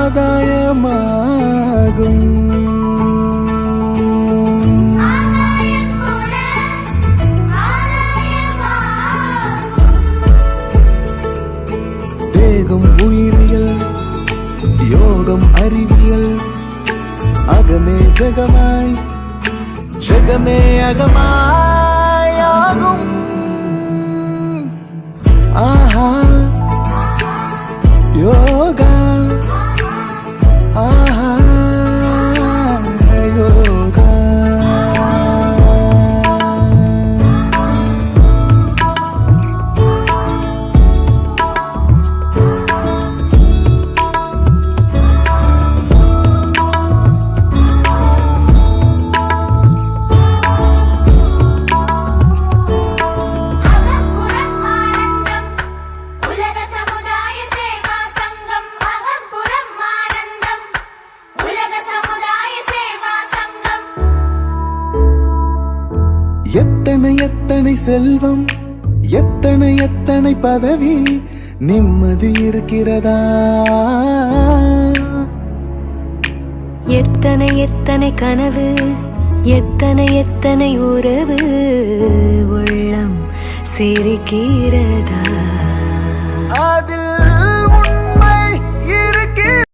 ஆதாயமாகும். தேகம் உயிரியல் யோகம் அறிவியல் அகமே ஜெகமாய் ஜெகமே அகமாய். எத்தனை எத்தனை செல்வம் எத்தனை எத்தனை பதவி நிம்மதி இருக்கிறதா? எத்தனை எத்தனை கனவு எத்தனை எத்தனை உறவு உள்ளம் சிரிக்கிறதா?